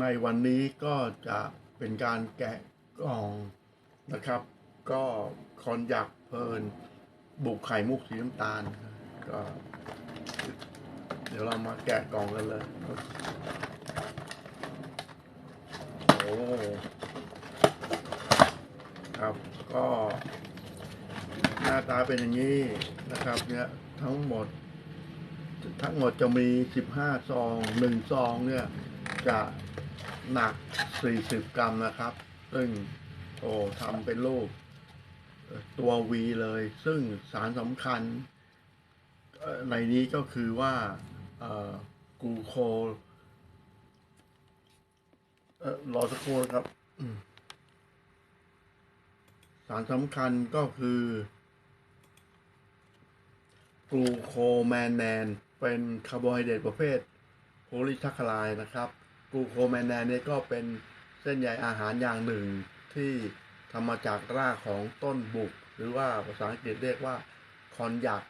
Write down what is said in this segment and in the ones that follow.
ในวันนี้ก็จะเป็นการแกะกล่องนะครับ ก็คอนยักเพลิน บุกไข่มุกสีน้ำตาลก็เดี๋ยวเรามาแกะกล่องกันเลยโอ้ครับก็หน้าตาเป็นอย่างนี้นะครับเนี่ยทั้งหมด ทั้งหมดจะมี 15 ซอง 1 ซองเนี่ยจะ หนัก 40 กรัมนะครับ ซึ่งโอ้ทำเป็นรูปตัว V เลย ซึ่งสารสำคัญในนี้ก็คือว่ากูโครอสักครู่ครับ สารสำคัญก็คือกลูโคแมนแนนเป็นคาร์โบไฮเดรตประเภทโพลีซัคคาไรด์นะครับ กูโคแมนแนนเนี่ยก็เป็นเส้นใยอาหารอย่างหนึ่งที่ทำมาจากรากของต้นบุก หรือว่าภาษาอังกฤษเรียกว่าคอนยัก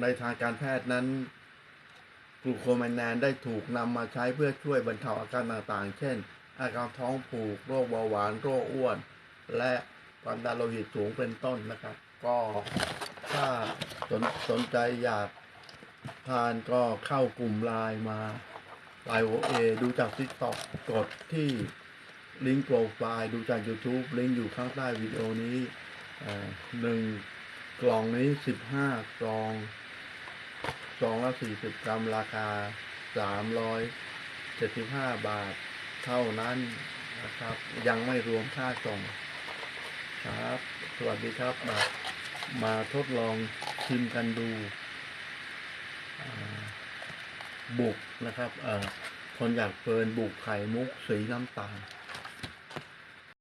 ในทางการแพทย์นั้นกลูโคแมนแนนได้ถูกนำมาใช้เพื่อช่วยบรรเทาอาการต่างๆ เช่น อาการท้องผูก โรคเบาหวาน โรคอ้วน และความดันโลหิตสูงเป็นต้นนะครับ ก็ถ้าสนสนใจอยากทานก็เข้ากลุ่มไลน์มา ไลน์โอเอดูจากทิกตอกกดที่ลิงก์โปรไฟล์ดูจาก YouTube ลิงก์อยู่ข้างใต้วิดีโอนี้หนึ่งกล่องนี้สิบห้ากล่องซองละสี่สิบกรัมราคาสามร้อยเจ็ดสิบห้าบาทเท่านั้นนะครับ ยังไม่รวมค่าส่งครับ สวัสดีครับ มามาทดลองชิมกันดูอ่า บุกนะครับคนอยากเฟิร์นบุกไข่มุกสีน้ำตาล